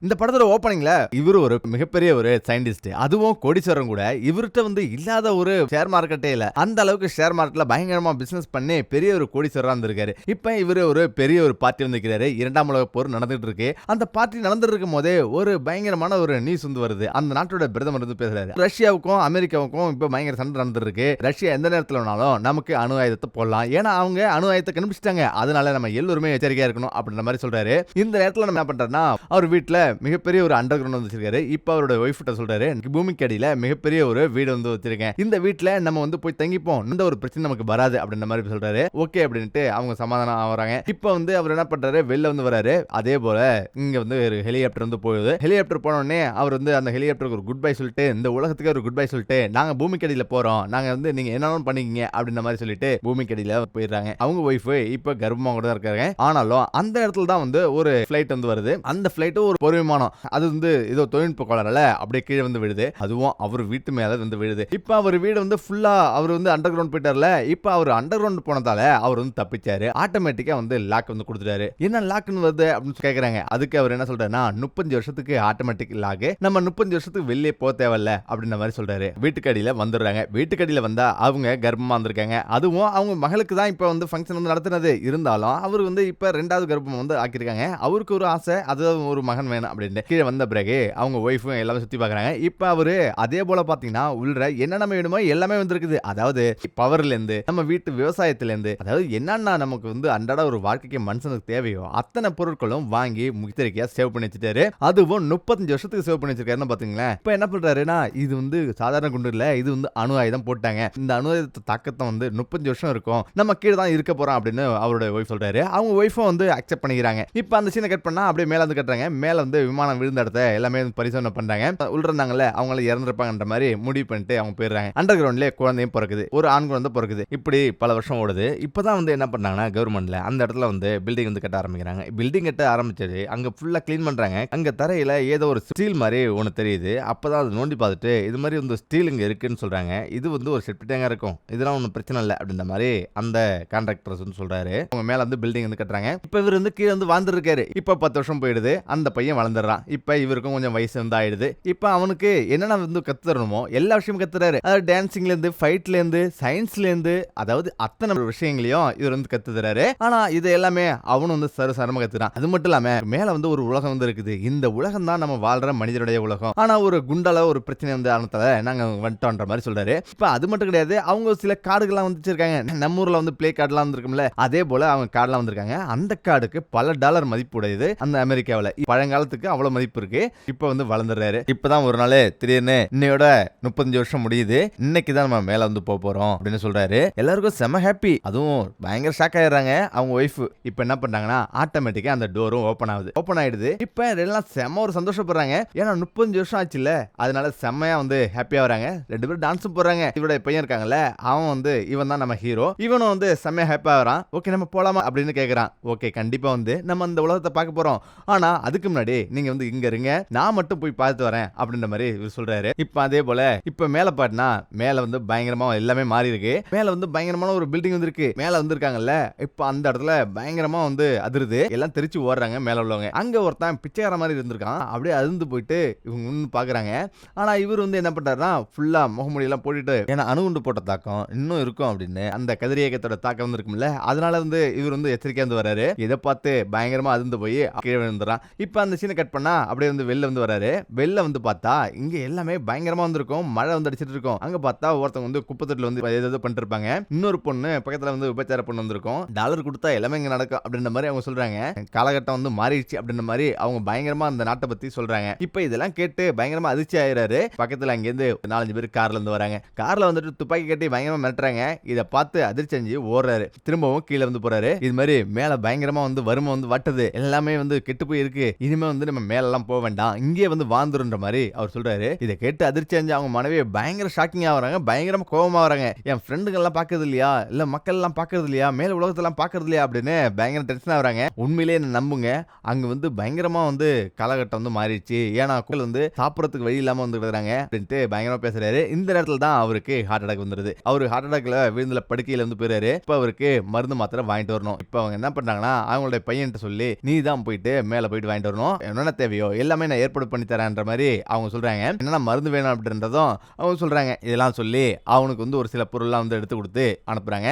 இந்த படத்தோட ஓப்பனிங்ல இவர் ஒரு மிகப்பெரிய ஒரு சயின்டிஸ்ட் அதுவும் கோடீஸ்வரன் கூட இவர்கிட்ட வந்து இல்லாத ஒரு ஷேர் மார்க்கெட்டே இல்ல. அந்த அளவுக்கு ஷேர் மார்க்கெட்ல பயங்கரமா பிசினஸ் பண்ணி பெரிய ஒரு கோடீஸ்வரா இருந்திருக்காரு. இப்ப இவரு ஒரு பெரிய ஒரு பார்ட்டி வந்திருக்கிறாரு. இரண்டாம் உலக போர் நடந்துட்டு இருக்கு. அந்த பார்ட்டி நடந்துட்டு இருக்கும் போதே ஒரு பயங்கரமான ஒரு நியூஸ் வந்து வருது. அந்த நாட்டோட பிரதமர் வந்து பேசுறாரு. ரஷ்யாவுக்கும் அமெரிக்காவுக்கும் இப்ப பயங்கர சண்டை நடந்துட்டு இருக்கு. ரஷ்யா எந்த நேரத்துல வேணாலும் நமக்கு அணு ஆயுதத்தை போடலாம். ஏன்னா அவங்க அணு ஆயுதத்தை கண்டுபிடிச்சிட்டாங்க. அதனால நம்ம எல்லோருமே எச்சரிக்கையா இருக்கணும் அப்படின்ற மாதிரி சொல்றாரு. இந்த நேரத்துல நம்ம என்ன பண்றோம்னா அவர் வீட்டுல மிகப்பெரிய ஒரு அண்டர் கிரவுண்ட் வச்சிருக்காரு. இப்போ அவரோட ஒய்ஃப் கிட்ட சொல்றாரு பூமிக்கு அடியில் மிகப்பெரிய ஒரு வீடு வந்து வச்சிருக்கேன். இந்த வீட்டில் நம்ம வந்து போய் தங்கிப்போம். இந்த ஒரு பிரச்சனை நமக்கு வராது அப்படின்ற மாதிரி சொல்றாரு. ஓகே அப்படின்ட்டு அவங்க சமாதானம் ஆகிறாங்க. இப்போ வந்து அவர் என்ன பண்றாரு? வெளில வந்து வராரு. அதே போல இங்க வந்து ஒரு ஹெலிகாப்டர் வந்து போகுது. ஹெலிகாப்டர் போனோடனே அவர் வந்து அந்த ஹெலிகாப்டருக்கு ஒரு குட் பை சொல்லிட்டு இந்த உலகத்துக்கு ஒரு குட் பை சொல்லிட்டு நாங்க பூமிக்கு அடியில் போறோம். நாங்க வந்து நீங்க என்னன்னு பண்ணிக்கிங்க அப்படின்ற மாதிரி சொல்லிட்டு பூமிக்கு அடியில் போயிடுறாங்க. அவங்க ஒய்ஃப் இப்போ கர்ப்பமாக கூட தான் இருக்காங்க. ஆனாலும் அந்த இடத்துல தான் வந்து ஒரு ஃபிளைட் வந்து வருது. அந்த ஃபிளைட்டும் ஒரு பொறு விமானம். அது வந்து ஏதோ தொழில்நுட்ப கோளாறுல அப்படியே கீழே வந்து விழுது. அதுவும் அவர் வீட்டு மேல வந்து விழுது. இப்ப அவர் வீடு வந்து ஃபுல்லா அவர் வந்து அண்டர் கிரவுண்ட் போயிட்டார்ல இப்ப அவர் அண்டர் கிரவுண்ட் போனதால அவர் வந்து தப்பிச்சாரு. ஆட்டோமேட்டிக்கா வந்து லாக் வந்து கொடுத்துட்டாரு. என்ன லாக்னு வருது அப்படின்னு சொல்லி கேக்குறாங்க. அதுக்கு அவர் என்ன சொல்றாருன்னா முப்பஞ்சு வருஷத்துக்கு ஆட்டோமேட்டிக் லாக் நம்ம முப்பஞ்சு வருஷத்துக்கு வெளியே போக தேவையில்ல அப்படின்ற மாதிரி சொல்றாரு. வீட்டுக்கடியில வந்துடுறாங்க. வீட்டுக்கடியில வந்தா அவங்க கர்ப்பமா வந்திருக்காங்க அதுவும் அவங்க மகளுக்கு தான் இப்ப வந்து ஃபங்க்ஷன் வந்து நடத்துனது. இருந்தாலும் அவர் வந்து இப்ப ரெண்டாவது கர்ப்பம் வந்து ஆக்கியிருக்காங்க. அவருக்கு ஒரு ஆசை அது ஒரு மகன் வேணும். அப்படின்னு. கீழே வந்த பிறகு அவங்க ஒய்ஃபும் எல்லாமே சுற்றி பார்க்குறாங்க இப்போ அவர் அதே போல் பார்த்தீங்கன்னா உள்ள என்னென்ன வேணுமோ எல்லாமே வந்திருக்குது. அதாவது பவர்லேருந்து நம்ம வீட்டு விவசாயத்துலேருந்து அதாவது என்னென்ன நமக்கு வந்து அன்றாட ஒரு வாழ்க்கைக்கு மனுஷனுக்கு தேவையோ அத்தனை பொருட்களும் வாங்கி முக்கித்தரிக்கையா சேவ் பண்ணி வச்சுட்டாரு. அதுவும் முப்பத்தஞ்சு வருஷத்துக்கு சேவ் பண்ணி வச்சிருக்காருன்னு பார்த்தீங்களேன் இப்போ என்ன பண்ணுறாருன்னா இது வந்து சாதாரண குண்டு இல்லை இது வந்து அணு ஆயுதம் போட்டாங்க. இந்த அணு ஆயுதத்தை தாக்கத்தை வந்து முப்பத்தஞ்சு வருஷம் இருக்கும். நம்ம கீழே தான் இருக்க போகிறோம் அப்படின்னு அவரோட ஒய்ஃப் சொல்கிறாரு அவங்க ஒய்ஃபும் வந்து அக்செப்ட் பண்ணிக்கிறாங்க. இப்போ அந்த சீனை கட் பண்ணால் அப்படியே மேலே வந்து கட்டுறாங்க. மேலே வந்து விமானம் விழுந்த இடத்த எல்லாமே வந்து பரிசோதனை பண்றாங்க. உள்ள இருந்தாங்கல்ல அவங்கள இறந்துருப்பாங்கன்ற மாதிரி முடிவு பண்ணிட்டு அவங்க போயிடுறாங்க. அண்டர் கிரவுண்ட்லேயே குழந்தையும் பிறக்குது. ஒரு ஆண் குழந்தை பிறக்குது. இப்படி பல வருஷம் ஓடுது. இப்பதான் வந்து என்ன பண்ணாங்கன்னா கவர்மெண்ட்ல அந்த இடத்துல வந்து பில்டிங் வந்து கட்ட ஆரம்பிக்கிறாங்க. பில்டிங் கட்ட ஆரம்பிச்சது அங்க ஃபுல்லா க்ளீன் பண்றாங்க. அங்க தரையில ஏதோ ஒரு ஸ்டீல் மாதிரி ஒன்று தெரியுது. அப்பதான் அதை நோண்டி பார்த்துட்டு இது மாதிரி வந்து ஸ்டீல் இங்க இருக்குன்னு சொல்றாங்க. இது வந்து ஒரு செட் இருக்கும். இதெல்லாம் ஒன்றும் பிரச்சனை இல்லை அப்படின்ற மாதிரி அந்த கான்ட்ராக்டர்ஸ் வந்து சொல்றாரு. அவங்க மேல வந்து பில்டிங் வந்து கட்டுறாங்க. இப்போ இவர் வந்து கீழே வந்து வாழ்ந்துருக்காரு இப்போ பத்து வருஷம் போயிடுது. அந்த பையன் வளர்ந்துடுறான் இப்போ இவருக்கும் கொஞ்சம் வயசு வந்து ஆயிடுது இப்போ அவனுக்கு என்னென்ன வந்து கத்து தரணுமோ எல்லா விஷயமும் கத்துறாரு. அதாவது டான்சிங்ல இருந்து ஃபைட்ல இருந்து சயின்ஸ்ல இருந்து அதாவது அத்தனை விஷயங்களையும் இவர் வந்து கத்து ஆனால் ஆனா இது எல்லாமே அவனும் வந்து சர சரம கத்துறான் அது மட்டும் இல்லாம மேல வந்து ஒரு உலகம் வந்து இருக்குது. இந்த உலகம் தான் நம்ம வாழ்ற மனிதனுடைய உலகம். ஆனா ஒரு குண்டால ஒரு பிரச்சனை வந்து ஆனதால நாங்கள் வந்துட்டோன்ற மாதிரி சொல்றாரு. இப்ப அது மட்டும் கிடையாது அவங்க சில கார்டுகள்லாம் வந்து வச்சிருக்காங்க. நம்ம ஊரில் வந்து பிளே கார்டுலாம் வந்துருக்கும்ல அதே போல அவங்க கார்டுலாம் வந்திருக்காங்க. அந்த கார்டுக்கு பல டாலர் மதிப்பு உடையது அந்த அமெரிக்காவில். பழங்காலத்துக்கு அவ்வளவு மதிப்பு இருக்கு. இப்ப வந்து வளர்ந்துடுறாரு. இப்பதான் ஒரு நாள் திடீர்னு இன்னையோட முப்பத்தஞ்சு வருஷம் முடியுது. இன்னைக்கு தான் நம்ம மேல வந்து போக போறோம் அப்படின்னு சொல்றாரு. எல்லாருக்கும் செம ஹாப்பி அதுவும் பயங்கர ஷாக் ஆயிடுறாங்க அவங்க ஒய்ஃப் இப்ப என்ன பண்றாங்கன்னா ஆட்டோமேட்டிக்கா அந்த டோரும் ஓப்பன் ஆகுது. ஓப்பன் ஆயிடுது. இப்ப எல்லாம் செம ஒரு சந்தோஷப்படுறாங்க. ஏன்னா முப்பத்தஞ்சு வருஷம் ஆச்சுல்ல. அதனால செம்மையா வந்து ஹாப்பியா வராங்க. ரெண்டு பேரும் டான்ஸும் போடுறாங்க. இவருடைய பையன் இருக்காங்கல்ல அவன் வந்து இவன் தான் நம்ம ஹீரோ இவனும் வந்து செம்மையா ஹாப்பியா வரான். ஓகே நம்ம போலாமா? அப்படின்னு கேக்குறான். ஓகே கண்டிப்பா வந்து நம்ம அந்த உலகத்தை பார்க்க போறோம். ஆனா அதுக்கு முன்னாடி நீங்க வந்து இங்க இருங்க நான் மட்டும் போய் பார்த்து வரேன் அப்படின்ற மாதிரி இவர் சொல்றாரு. இப்ப அதே போல இப்ப மேல பாட்டினா மேல வந்து பயங்கரமா எல்லாமே மாறி இருக்கு. மேல வந்து பயங்கரமான ஒரு பில்டிங் வந்திருக்கு. மேல வந்திருக்காங்கல்ல இப்ப அந்த இடத்துல பயங்கரமா வந்து அதிருது. எல்லாம் தெரிச்சு ஓடுறாங்க மேல உள்ளவங்க. அங்க ஒருத்தன் பிச்சைக்கார மாதிரி இருந்திருக்கான். அப்படியே அதிர்ந்து போயிட்டு இவங்க ஒன்று பாக்குறாங்க. ஆனா இவர் வந்து என்ன பண்றாருன்னா ஃபுல்லா முகமூடியெல்லாம் போட்டுட்டு ஏன்னா அணுகுண்டு போட்ட தாக்கம் இன்னும் இருக்கும் அப்படின்னு அந்த கதிரியக்கத்தோட தாக்கம் வந்து இருக்கும்ல அதனால வந்து இவர் வந்து எச்சரிக்கையா வந்து வராரு இதை பார்த்து பயங்கரமா அதிர்ந்து போய் கீழே விழுந்துறான் இப்ப அந்த சீனை கட் பண்ணா அப்படியே வந்து வெளில வந்து வராரு வெளில வந்து பார்த்தா இங்க எல்லாமே பயங்கரமா வந்திருக்கும். மழை வந்து அடிச்சிட்டு இருக்கும். அங்க பார்த்தா ஒருத்தவங்க வந்து குப்பத்தட்டில் வந்து ஏதாவது பண்ணிட்டு இருப்பாங்க இன்னொரு பொண்ணு பக்கத்துல வந்து விபச்சார பொண்ணு வந்திருக்கும். டாலர் கொடுத்தா எல்லாமே இங்க நடக்கும் அப்படின்ற மாதிரி அவங்க சொல்றாங்க. காலகட்டம் வந்து மாறிடுச்சு அப்படின்ற மாதிரி அவங்க பயங்கரமா அந்த நாட்டை பத்தி சொல்றாங்க. இப்ப இதெல்லாம் கேட்டு பயங்கரமா அதிர்ச்சி ஆயிடுறாரு. பக்கத்துல அங்கேருந்து நாலஞ்சு பேர் கார்ல இருந்து வராங்க. கார்ல வந்துட்டு துப்பாக்கி கட்டி பயங்கரமா மிரட்டுறாங்க. இதை பார்த்து அதிர்ச்சி அஞ்சு ஓடுறாரு. திரும்பவும் கீழே வந்து போறாரு. இது மாதிரி மேல பயங்கரமா வந்து வறுமை வந்து வட்டது. எல்லாமே வந்து கெட்டு போய் இருக்கு இனிமே வந்து நம்ம மேல எல்லாம் போக வேண்டாம். இங்கே வந்து வாழ்ந்துருன்ற மாதிரி அவர் சொல்றாரு. இதை கேட்டு அதிர்ச்சி அஞ்சு அவங்க மனைவி பயங்கர ஷாக்கிங் ஆகிறாங்க பயங்கரமா கோவமா வராங்க என் ஃப்ரெண்டுங்க எல்லாம் பாக்குறது இல்லையா இல்ல மக்கள் எல்லாம் பாக்குறது இல்லையா மேல உலகத்தெல்லாம் பாக்குறது இல்லையா அப்படின்னு பயங்கர டென்ஷன் ஆகுறாங்க உண்மையிலேயே என்ன நம்புங்க. அங்க வந்து பயங்கரமா வந்து காலகட்டம் வந்து மாறிடுச்சு. ஏன்னா குழல் வந்து சாப்பிட்றதுக்கு வழி இல்லாம வந்து கிடக்குறாங்க அப்படின்ட்டு பயங்கரமா பேசுறாரு. இந்த நேரத்துல தான் அவருக்கு ஹார்ட் அட்டாக் வந்துருது. அவரு ஹார்ட் அட்டாக்ல விழுந்துல படுக்கையில வந்து போயிறாரு. இப்ப அவருக்கு மருந்து மாத்திரை வாங்கிட்டு வரணும். இப்ப அவங்க என்ன பண்றாங்கன்னா அவங்களுடைய பையன்கிட்ட சொல்லி நீ தான் போயிட்டு மேல போயிட்டு வாங்கிட்டு வரணும். என்னென்ன தேவையோ எல்லாமே நான் ஏற்பாடு பண்ணி தரேன்ற மாதிரி அவங்க சொல்றாங்க. என்னென்ன மருந்து வேணும் அப்படின்றதும் அவங்க சொல்றாங்க. இதெல்லாம் சொல்லி அவனுக்கு வந்து ஒரு சில பொருள்லாம் வந்து எடுத்து கொடுத்து அனுப்புறாங்க.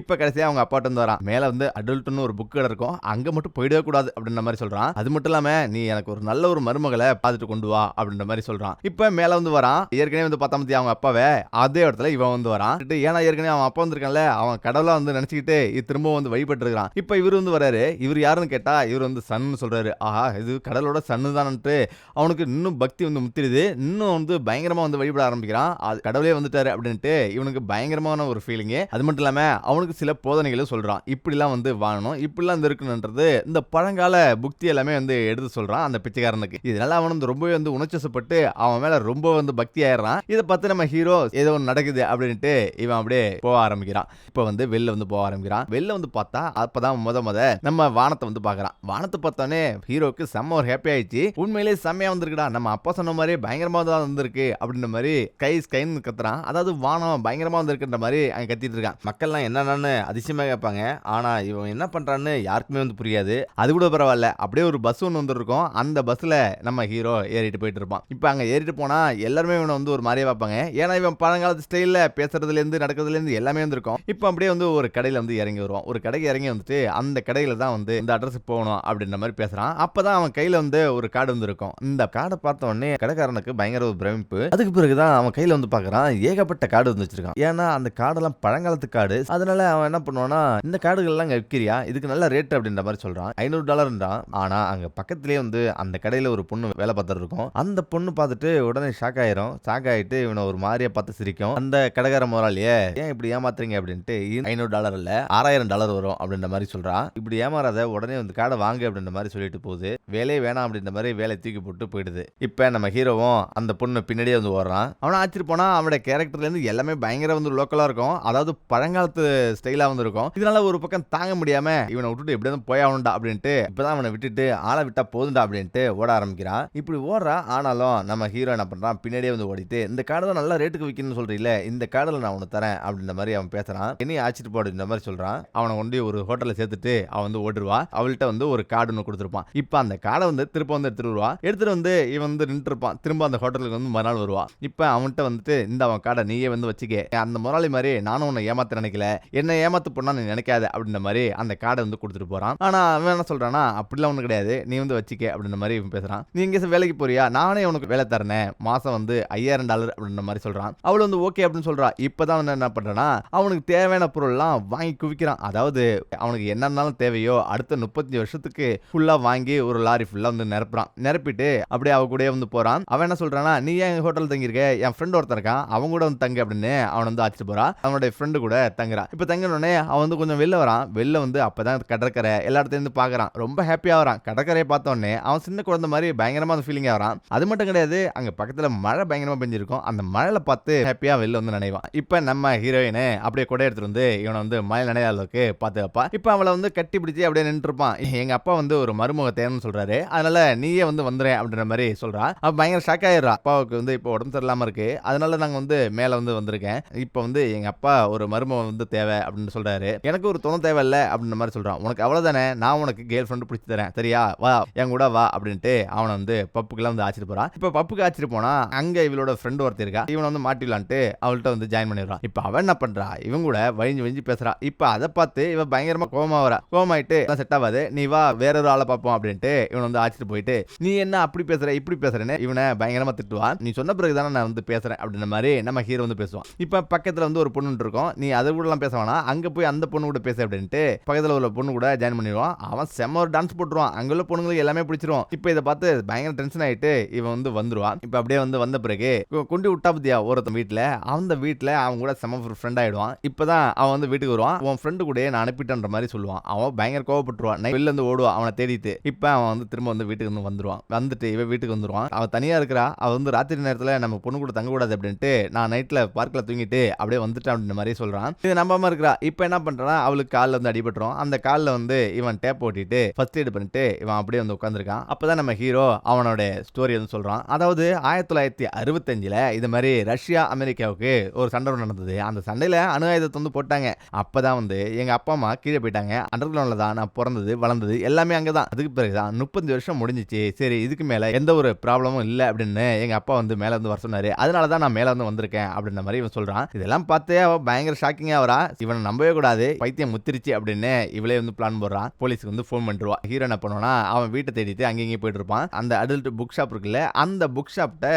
இப்போ கடைசியாக அவங்க அப்பாட்ட வந்து வரான். மேலே வந்து அடல்ட்னு ஒரு புக் கடை இருக்கும். அங்கே மட்டும் போயிடவே கூடாது அப்படின்ற மாதிரி சொல்றான். அது மட்டும் இல்லாம நீ எனக்கு ஒரு நல்ல ஒரு மருமகளை பார்த்துட்டு கொண்டு வா அப்படின்ற மாதிரி சொல்றான். இப்போ மேலே வந்து வரான். ஏற்கனவே வந்து பார்த்தா மத்தி அவங்க அப்பாவை அதே இடத்துல இவன் வந்து வரான். ஏன்னா ஏற்கனவே அவன் அப்பா வந்திருக்கான்ல அவன் கடவுளா வந்து நினைச்சுக்கிட்டு இது வந்து வழிபட்டு இருக்கான் இப்போ இவர் வந்து வராரு. இவர் யாருன்னு கேட்டா இவர் வந்து சன்னு சொல்றாரு. ஆஹா இது கடலோட சன்னுதான்ட்டு அவனுக்கு இன்னும் பக்தி வந்து முத்திருது இன்னும் வந்து பயங்கரமா வந்து வழிபட ஆரம்பிக்கிறான். அது கடவுளே வந்துட்டாரு அப்படின்ட்டு இவனுக்கு பயங்கரமான ஒரு ஃபீலிங்கு அது மட்டும் இல்லாம அவனுக்கு சில போதனைகளும் சொல்றான். இப்படிலாம் வந்து வாழணும் இப்படிலாம் வந்து இருக்கணுன்றது இந்த பழங்கால புக்தி எல்லாமே வந்து எடுத்து சொல்றான் அந்த பிச்சைக்காரனுக்கு. இதனால அவன் வந்து ரொம்பவே வந்து உணர்ச்சசப்பட்டு அவன் மேல ரொம்ப வந்து பக்தி ஆயிடுறான். இதை பார்த்து நம்ம ஹீரோ ஏதோ ஒன்று நடக்குது அப்படின்ட்டு இவன் அப்படியே போக ஆரம்பிக்கிறான். இப்போ வந்து வெளில வந்து போக ஆரம்பிக்கிறான். வெளில வந்து பார்த்தா அப்பதான் முத முத நம்ம வானத்தை வந்து பார்க்கறான். வானத்தை பார்த்தோன்னே ஹீரோக்கு செம்ம ஒரு ஹாப்பி ஆயிடுச்சு. உண்மையிலேயே செம்மையா வந்திருக்குடா. நம்ம அப்பா சொன்ன மாதிரி பயங்கரமா தான் வந்திருக்கு அப்படின்ற மாதிரி கை ஸ்கைன்னு கத்துறான். அதாவது வானம் பயங்கரமா வந்திருக்குன்ற மாதிரி அங்க கத்திட்டு இருக்கான். மக்கள்லாம் என்னென்னு அதிசயமா கேட்பாங்க. ஆனா இவன் என்ன பண்றான்னு யாருக்குமே வந்து புரியாது. அது கூட பரவாயில்ல. அப்படியே ஒரு பஸ் ஒன்று வந்துருக்கும். அந்த பஸ்ல நம்ம ஹீரோ ஏறிட்டு போயிட்டு இருப்பான். இப்போ அங்க ஏறிட்டு போனா எல்லாருமே இவனை வந்து ஒரு மாதிரியே பார்ப்பாங்க. ஏன்னா இவன் பழங்காலத்து ஸ்டைலில் பேசுறதுல இருந்து நடக்கிறதுல இருந்து எல்லாமே வந்திருக்கும். இப்போ அப்படியே வந்து ஒரு கடையில வந்து இறங்கி வருவான். ஒரு கடைக்கு இறங்கி வந்துட்டு அந்த கடையில தான் வந்து இந்த அட்ரஸுக்கு போகணும் அப்படின்ற மாதிரி பேசுறான். அப்பதான் அவன் கையில வந்து ஒரு கார்டு வந்து இருக்கும் இந்த கார்டை பார்த்த உடனே கடைக்காரனுக்கு பயங்கர ஒரு பிரமிப்பு. அதுக்கு பிறகுதான் அவன் கையில வந்து பார்க்கறான் ஏகப்பட்ட கார்டு வந்து வச்சிருக்கான். ஏன்னா அந்த கார்டெல்லாம் பழங்காலத்து கார்டு அதனால அவன் என்ன பண்ணுவான்னா இந்த காடுகள் எல்லாம் விற்கிறியா இதுக்கு நல்ல ரேட் அப்படின்ற மாதிரி சொல்றான். ஐநூறு டாலர்ன்றான் ஆனா அங்க பக்கத்துலேயே வந்து அந்த கடையில ஒரு பொண்ணு வேலை பார்த்துட்டு இருக்கும். அந்த பொண்ணு பார்த்துட்டு உடனே ஷாக் ஆயிரும். ஷாக் ஆயிட்டு இவனை ஒரு மாதிரியா பார்த்து சிரிக்கும். அந்த கடைக்கார முதலாளியே ஏன் இப்படி ஏமாத்துறீங்க? அப்படின்ட்டு ஐநூறு டாலர் இல்ல. ஆறாயிரம் டாலர் வரும். அப்படின்ற மாதிரி சொல்றான் இப்படி ஏமாறாத உடனே வந்து கார்டை வாங்கு அப்படின்ற மாதிரி சொல்லிட்டு போகுது. வேலையே வேணாம் அப்படின்ற மாதிரி வேலையை தூக்கி போட்டு போயிடுது. இப்போ நம்ம ஹீரோவும் அந்த பொண்ணு பின்னாடியே வந்து ஓடுறான். அவனை ஆச்சிட்டு போனால் அவனோட கேரக்டர்லேருந்து எல்லாமே பயங்கர வந்து லோக்கலாக இருக்கும். அதாவது பழங்காலத்து ஸ்டைலாக வந்து இருக்கும். இதனால ஒரு பக்கம் தாங்க முடியாமல் இவனை விட்டுட்டு எப்படியாவது போய் ஆகணும்டா அப்படின்ட்டு இப்பதான் அவனை விட்டுட்டு ஆளை விட்டா போதுண்டா அப்படின்ட்டு ஓட ஆரம்பிக்கிறான். இப்படி ஓடுறா. ஆனாலும் நம்ம ஹீரோ என்ன பண்ணுறான் பின்னாடியே வந்து ஓடிட்டு இந்த கார்டு தான் நல்லா ரேட்டுக்கு விற்கணும்னு சொல்றீங்களே இந்த கார்டில் நான் உனக்கு தரேன் அப்படின்ற மாதிரி அவன் பேசுகிறான் என்னையும் ஆச்சிட்டு போ அப்படின்ற மாதிரி சொல்கிறான் அவனை கொண்டு ஒரு ஹோட்டலில் சேர்த்துட்டு அவன் வந்து ஓடுருவா அவள்கிட்ட வந்து ஒரு கார்டு ஒன்று கொடுத்துருப்பான். இப்போ அந்த கார்டை வந்து திரும்ப வந்து எடுத்துட்டு வருவா. எடுத்துட்டு வந்து இவன் வந்து நின்று இருப்பான் திரும்ப அந்த ஹோட்டலுக்கு வந்து மறுநாள் வருவா. இப்போ அவன்கிட்ட வந்துட்டு இந்த அவன் கார்டை நீயே வந்து வச்சுக்க. அந்த முதலாளி மாதிரி நானும் உன்னை ஏமாத்த நினைக்கல. என்ன ஏமாத்து பண்ணா நீ நினைக்காத. அப்படின்ற மாதிரி அந்த கார்டை வந்து கொடுத்துட்டு போறான். ஆனா அவன் என்ன சொல்றானா அப்படிலாம் ஒண்ணு கிடையாது. நீ வந்து வச்சுக்க. அப்படின்ற மாதிரி இவன் பேசுறான். நீ எங்க வேலைக்கு போறியா? நானே உனக்கு வேலை தரேன். மாசம் வந்து ஐயாயிரம் டாலர் அப்படின்ற மாதிரி சொல்றான். அவள் வந்து ஓகே அப்படின்னு சொல்றா. இப்பதான் அவன் என்ன பண்றானா அவனுக்கு தேவையான பொருள்லாம் வாங்கி குவிக்கிறான். அதாவது அவனுக்கு என்னன்னாலும் தேவையோ அடுத்த முப்பத்தஞ்சு வருஷத்துக்கு ஃபுல்லா வாங்கி ஒரு லாரி ஃபுல்லா வந்து நிரப்புறான். நிரப்பிட்டு அப்படியே அவ கூடயே வந்து போகிறான் அவன் என்ன சொல்கிறானா நீ ஏன் ஹோட்டல் தங்கியிருக்க? என் ஃப்ரெண்ட் ஒருத்தன் இருக்கான். அவன் கூட வந்து தங்கு அப்படின்னு அவன் வந்து அழைச்சிட்டு போகிறான் அவனுடைய ஃப்ரெண்டு கூட தங்குறான். இப்போ தங்கினோடனே அவன் வந்து கொஞ்சம் வெளில வரான். வெளில வந்து அப்போ தான் கடற்கரை எல்லா இடத்துலேருந்து பார்க்குறான் ரொம்ப ஹாப்பியாக வரான். கடற்கரையை பார்த்தோன்னே அவன் சின்ன குழந்தை மாதிரி பயங்கரமாக அந்த ஃபீலிங் ஆகிறான் அது மட்டும் கிடையாது அங்கே பக்கத்தில் மழை பயங்கரமாக பெஞ்சிருக்கும். அந்த மழையில பார்த்து ஹாப்பியாக வெளில வந்து நினைவான். இப்போ நம்ம ஹீரோயினு அப்படியே கொடை எடுத்துகிட்டு வந்து இவனை வந்து மழை நினையாத அளவுக்கு பார்த்து வைப்பா. இப்போ அவளை வந்து கட்டி பிடிச்சி அப்படியே நின்றுருப்பான் எங்கள் அப்பா வந்து ஒரு மருமக தேவைன்னு சொல்கிறாரு அதனால நீயே வந்து வந்துறேன் அப்படின்ற மாதிரி சொல்றா. அப்ப பயங்கர ஷாக் ஆயிடுறா. அப்பாவுக்கு வந்து இப்போ உடம்பு சரியில்லாம இருக்கு. அதனால நாங்க வந்து மேல வந்து வந்திருக்கேன். இப்போ வந்து எங்க அப்பா ஒரு மருமகன் வந்து தேவை அப்படின்னு சொல்றாரு. எனக்கு ஒரு துணை தேவை இல்லை அப்படின்ற மாதிரி சொல்றான் உனக்கு அவ்வளவுதானே? நான் உனக்கு கேர்ள் ஃப்ரெண்டு பிடிச்சி தரேன். சரியா? வா என் கூட வா அப்படின்ட்டு அவனை வந்து பப்புக்கெல்லாம் வந்து ஆச்சிட்டு போறான் இப்போ பப்புக்கு ஆச்சிட்டு போனா அங்க இவளோட ஃப்ரெண்டு ஒருத்தர் இருக்கா. இவனை வந்து மாட்டிடலான்ட்டு அவள்கிட்ட வந்து ஜாயின் பண்ணிடுறான் இப்போ அவன் என்ன பண்றா? இவன் கூட வழிஞ்சு வழிஞ்சு பேசுறா. இப்போ அதை பார்த்து இவன் பயங்கரமா கோவமா வரா. கோவமாயிட்டு செட் ஆகாது. நீ வா வேற ஒரு ஆளை பார்ப்போம் அப்படின்ட்டு இவன் வந்து அழைச்சிட்டு போயிட்டு நீ என்ன அப்படி பேசுற இப்படி பேசுறேன்னு இவனை பயங்கரமா திட்டுவா நீ சொன்ன பிறகு தானே நான் வந்து பேசுறேன் அப்படின்ற மாதிரி நம்ம ஹீரோ வந்து பேசுவான். இப்போ பக்கத்துல வந்து ஒரு பொண்ணு இருக்கும். நீ அதை கூட எல்லாம் பேச வேணாம். அங்க போய் அந்த பொண்ணு கூட பேச அப்படின்ட்டு பக்கத்துல உள்ள பொண்ணு கூட ஜாயின் பண்ணிடுவான். அவன் செம்ம ஒரு டான்ஸ் போட்டுருவான். அங்க உள்ள பொண்ணுங்களுக்கு எல்லாமே பிடிச்சிரும். இப்போ இதை பார்த்து பயங்கர டென்ஷன் ஆயிட்டு இவன் வந்து வந்துருவான். இப்ப அப்படியே வந்து வந்த பிறகு கொண்டு விட்டா பத்தியா ஒருத்தன் வீட்டுல அந்த வீட்டுல அவன் கூட செம்ம ஃப்ரெண்ட் ஆயிடுவான். இப்பதான் அவன் வந்து வீட்டுக்கு வருவான். உன் ஃப்ரெண்டு கூட நான் அனுப்பிட்டேன்ற மாதிரி சொல்லுவான். அவன் பயங்கர கோவப்பட்டுருவான். வெளில இருந்து ஓடுவான். அவனை தேடிட்டு. இப்ப அவன் வந்து திரும்ப வந்து வீட்டுக்கு வந்து வந்துருவான். வந்துட்டு இவன் வீட்டுக்கு வந்துருவான். அவன் தனியா இருக்கிறா. அவ வந்து ராத்திரி நேரத்துல நம்ம பொண்ணு கூட தங்கக்கூடாது அப்படின்ட்டு நான் நைட்ல பார்க்கில் தூங்கிட்டு அப்படியே வந்துட்டேன் அப்படின்ற மாதிரி சொல்றான். இது நம்பாமல் இருக்கிறா. இப்போ என்ன பண்றான் அவளுக்கு காலில் வந்து அடிபட்டுரும். அந்த காலில் வந்து இவன் டேப் ஓட்டிட்டு ஃபர்ஸ்ட் எய்ட் பண்ணிட்டு இவன் அப்படியே வந்து உட்காந்துருக்கான் அப்பதான் நம்ம ஹீரோ அவனோட ஸ்டோரி வந்து சொல்றான். அதாவது ஆயிரத்தி தொள்ளாயிரத்தி அறுபத்தஞ்சில் இது மாதிரி ரஷ்யா அமெரிக்காவுக்கு ஒரு சண்டை ஒன்று நடந்தது. அந்த சண்டையில் அணு ஆயுதத்தை வந்து போட்டாங்க. அப்பதான் வந்து எங்க அப்பா அம்மா கீழே போயிட்டாங்க. அண்டர் கிரவுண்டில் தான் நான் பிறந்தது வளர்ந்தது எல்லாமே அங்கதான். அதுக்கு பிறகுதான் முப்பத்தஞ்சு வருஷம் முடிஞ்சிச்சு. சரி இதுக்கு மேலே எந்த ஒரு ப்ராப்ளமும் இல்லை அப்படின்னு எங்கள் அப்பா வந்து மேலே இருந்து வர சொன்னார். அதனால தான் நான் மேலே இருந்து வந்திருக்கேன் அப்படின்ற மாதிரி இவன் சொல்றான். இதெல்லாம் பார்த்து அவ பயங்கர ஷாக்கிங்காக வரா இவனை நம்பவே கூடாது. பைத்தியம் முத்திருச்சு அப்படின்னு இவளே வந்து பிளான் போடுறான். போலீஸ்க்கு வந்து ஃபோன் பண்ணிடுவா ஹீரோ என்ன பண்ணுவானா அவன் வீட்டை தேடிட்டு அங்கே போயிட்டு இருப்பான். அந்த அடல்ட் புக் ஷாப் இருக்குல்ல அந்த புக் ஷாப்ட்ட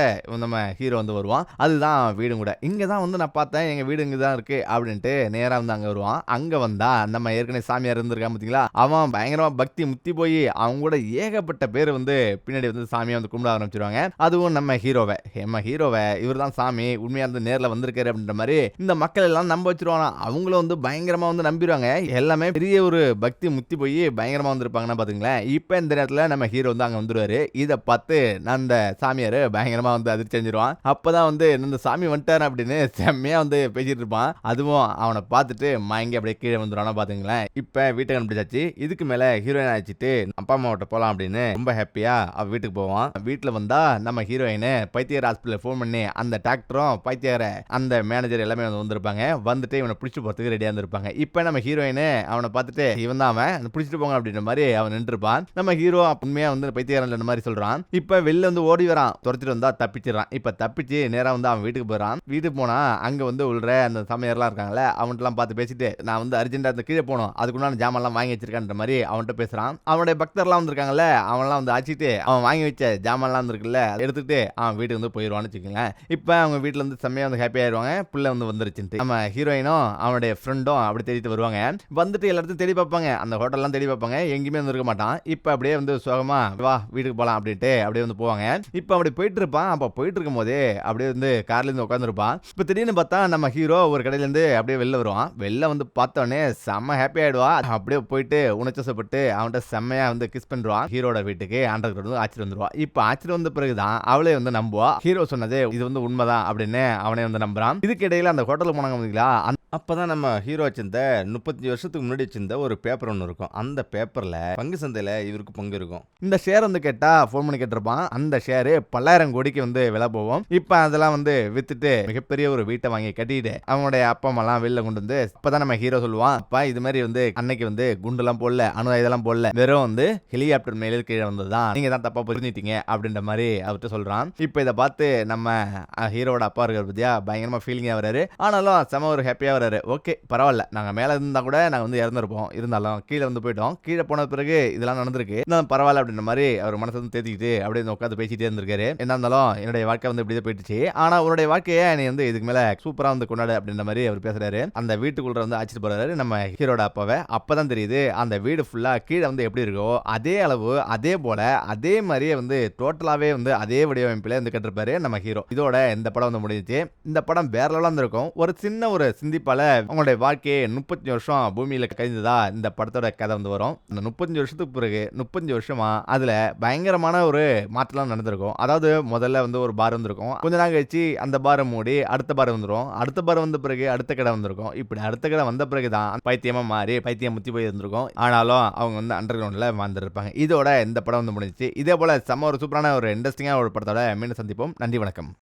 நம்ம ஹீரோ வந்து வருவான். அதுதான் வீடும் கூட. இங்கே தான் வந்து நான் பார்த்தேன். எங்கள் வீடு இங்கே தான் இருக்குது அப்படின்ட்டு நேராக வந்து அங்கே வருவான். அங்கே வந்தா நம்ம ஏற்கனவே சாமியார் இருந்திருக்கான் பார்த்தீங்களா அவன் பயங்கரமாக பக்தி முத்தி போய் அவங்க கூட ஏகப்பட்ட பேர் வந்து பின்னாடி வந்து சாமியை வந்து கும்பிட ஆரம்பிச்சிருவாங்க. அதுவும் நம்ம ஹீரோவை. நம்ம ஹீரோவை இவர் தான் சாமி உண்மையா இருந்து நேரில் வந்திருக்காரு அப்படின்ற மாதிரி இந்த மக்கள் எல்லாம் நம்ப வச்சிருவாங்க. அவங்களும் வந்து பயங்கரமா வந்து நம்பிடுவாங்க. எல்லாமே பெரிய ஒரு பக்தி முத்தி போய் பயங்கரமா வந்திருப்பாங்கன்னா பார்த்துங்களேன் இப்ப இந்த நேரத்தில் நம்ம ஹீரோ வந்து அங்க வந்துருவாரு. இதை பார்த்து அந்த சாமியார் பயங்கரமா வந்து அதிர்ச்சி அடைஞ்சிருவான். அப்பதான் வந்து இந்த சாமி வந்துட்டார் அப்படின்னு செம்மையா வந்து பேசிட்டு இருப்பான். அதுவும் அவனை பார்த்துட்டு மயங்கி அப்படியே கீழே வந்துடுவானா பார்த்துங்களேன் இப்ப வீட்டை கண்டுபிடிச்சாச்சு. இதுக்கு மேல ஹீரோயின் அழைச்சிட்டு அப்பா அம்மாவிட்ட போலாம் அப்படின்னு ரொம்ப ஹாப்பியா அவ வீட்டுக்கு போவான். வீட்டுல வந்தா நம்ம ஹீரோயின் பைத்தியர் ஹாஸ்பிட்டல் ஃபோன் பண்ணி அந்த டாக்டரும் பைத்தியார அந்த மேனேஜர் எல்லாமே வந்து வந்திருப்பாங்க. வந்துட்டு இவனை பிடிச்சி போறதுக்கு ரெடியா இருந்திருப்பாங்க. இப்ப நம்ம ஹீரோயின் அவனை பார்த்துட்டு இவன் தான் அவன். பிடிச்சிட்டு போங்க அப்படின்ற மாதிரி அவன் நின்றுப்பான். நம்ம ஹீரோ உண்மையா வந்து பைத்தியாரன் இந்த மாதிரி சொல்றான். இப்ப வெளில வந்து ஓடி வரான். துரத்திட்டு வந்தா தப்பிச்சிடறான். இப்ப தப்பிச்சு நேரா வந்து அவன் வீட்டுக்கு போறான் வீட்டுக்கு போனா அங்க வந்து உள்ள அந்த சமையர்லாம் இருக்காங்கல்ல அவன்கிட்டலாம் பார்த்து பேசிட்டு நான் வந்து அர்ஜென்டா அந்த கீழே போகணும். அதுக்குண்டான ஜாமான்லாம் வாங்கி வச்சிருக்கேன்ற மாதிரி அவன்கிட்ட பேசுறான். அவனுடைய பக்தர்லாம் வந்திருக்காங்கல்ல அவன்லாம் வந்து ஆச்சிட்டு அவன் வாங்கி வச்ச ஜாமான்லாம் வந்துருக்குல்ல அதை அவன் வீட்டுக்கு வந்து போயிடுவான்னு வச்சுக்கோங்களேன். இப்போ அவங்க வீட்டில் வந்து செம்மையாக வந்து ஹாப்பி ஆயிடுவாங்க. பிள்ளை வந்து வந்துருச்சுன்ட்டு. நம்ம ஹீரோயினும் அவனுடைய ஃப்ரெண்டும் அப்படி தேடிட்டு வருவாங்க. வந்துட்டு எல்லா இடத்தையும் தேடி பார்ப்பாங்க. அந்த ஹோட்டல்லாம் தேடி பார்ப்பாங்க. எங்கேயுமே வந்து இருக்க மாட்டான். இப்போ அப்படியே வந்து சுகமா வா வீட்டுக்கு போகலாம் அப்படின்ட்டு அப்படியே வந்து போவாங்க. இப்போ அப்படி போயிட்டு இருப்பான். அப்போ போயிட்டு இருக்கும் போதே அப்படியே வந்து கார்லேருந்து உட்காந்துருப்பான் இப்போ திடீர்னு பார்த்தா நம்ம ஹீரோ ஒரு கடையிலேருந்து அப்படியே வெளில வருவான். வெளில வந்து பார்த்தோன்னே செம்ம ஹாப்பி ஆயிடுவா. அப்படியே போயிட்டு உணச்சசப்பட்டு அவன்கிட்ட செம்மையா வந்து கிஸ் ஹீரோ ஹீரோட வீட்டுக்கு ஆண்டர் வந்து ஆச்சரியம் வந்துருவா. இப்போ ஆச்சரியம் வந்த பிறகுதான் அவளே வந்து நம்புவா. ஹீரோ சொன்னது இது வந்து உண்மைதான் அப்படின்னு அவனே வந்து நம்புறான். இதுக்கு இடையில அந்த ஹோட்டலுக்கு போனாங்க பார்த்தீங்களா அப்போ அப்பதான் நம்ம ஹீரோ வச்சிருந்த முப்பத்தஞ்சு வருஷத்துக்கு முன்னாடி வச்சிருந்த ஒரு பேப்பர் ஒன்று இருக்கும். அந்த பேப்பர்ல பங்கு சந்தையில இவருக்கு பங்கு இருக்கும். இந்த ஷேர் வந்து கேட்டா ஃபோன் பண்ணி கேட்டிருப்பான். அந்த ஷேரு பல்லாயிரம் கோடிக்கு வந்து விலை போவோம் இப்போ அதெல்லாம் வந்து வித்துட்டு மிகப்பெரிய ஒரு வீட்டை வாங்கி கட்டிட்டு அவனுடைய அப்பா அம்மாலாம் வெளில கொண்டு வந்து அப்பதான் நம்ம ஹீரோ சொல்லுவான் அப்பா இது மாதிரி வந்து அன்னைக்கு வந்து குண்டுலாம் போடல அணு இதெல்லாம் போடல. வெறும் வந்து ஹெலிகாப்டர் மேலே கீழே வந்ததுதான். நீங்க தான் தப்பா புரிஞ்சுட்டீங்க அப்படின்ற மாதிரி அவர்கிட்ட சொல்றான். இப்போ இதை பார்த்து நம்ம ஹீரோட அப்பா இருக்கிற பத்தியா? பயங்கரமா ஃபீலிங்காக வராரு ஆனாலும் செம ஒரு ஹாப்பியா வராரு ஓகே பரவாயில்ல. நாங்க மேல இருந்தா கூட நாங்க வந்து இறந்துருப்போம். இருந்தாலும் கீழே வந்து போயிட்டோம். கீழே போன பிறகு இதெல்லாம் நடந்திருக்கு. இருந்தாலும் பரவாயில்ல அப்படின்ற மாதிரி அவர் மனசை வந்து தேத்திக்கிட்டு அப்படியே வந்து உட்காந்து பேசிட்டே இருந்திருக்காரு. என்ன இருந்தாலும் என்னுடைய வாழ்க்கை வந்து இப்படியே போயிடுச்சு ஆனா உன்னுடைய வாழ்க்கையை நீ வந்து இதுக்கு மேல சூப்பரா வந்து கொண்டாடு அப்படின்ற மாதிரி அவர் பேசுறாரு. அந்த வீட்டுக்குள்ள வந்து அழைச்சிட்டு போறாரு நம்ம ஹீரோட அப்பாவை. அப்பதான் தெரியுது அந்த வீடு ஃபுல்லா கீழே வந்து எப்படி இருக்கோ அதே அளவு அதே போல் அதே மாதிரியே வந்து டோட்டலாகவே வந்து அதே வடிவமைப்பில் வந்து கட்டிருப்பாரு நம்ம ஹீரோ. இதோட இந்த படம் வந்து முடிஞ்சிச்சு. இந்த படம் வேற லெவலாக இருந்திருக்கும் ஒரு சின்ன ஒரு சிந்திப்பால் அவங்களுடைய வாழ்க்கையை முப்பத்தஞ்சு வருஷம் பூமியில் கழிந்ததா இந்த படத்தோட கதை வந்து வரும். அந்த முப்பத்தஞ்சு வருஷத்துக்கு பிறகு முப்பத்தஞ்சு வருஷமாக அதில் பயங்கரமான ஒரு மாற்றம்லாம் நடந்திருக்கும். அதாவது முதல்ல வந்து ஒரு பார் வந்திருக்கும். கொஞ்ச நாள் கழிச்சு அந்த பாரை மூடி அடுத்த பார் வந்துரும். அடுத்த பார் வந்த பிறகு அடுத்த கடை வந்திருக்கும். இப்படி அடுத்த கடை வந்த பிறகு தான் பைத்தியமாக மாறி பைத்தியம் முத்தி போய் இருந்திருக்கும். ஆனாலும் அவங்க வந்து அண்டர் கிரவுண்டில் வாழ்ந்துருப்பாங்க இதோட இந்த படம் வந்து முடிஞ்சிச்சு. இதே போல செம்ம ஒரு சூப்பரான ஒரு இன்ட்ரெஸ்டிங்காக ஒரு படத்தோட மீண்டும் சந்திப்போம். நன்றி வணக்கம்.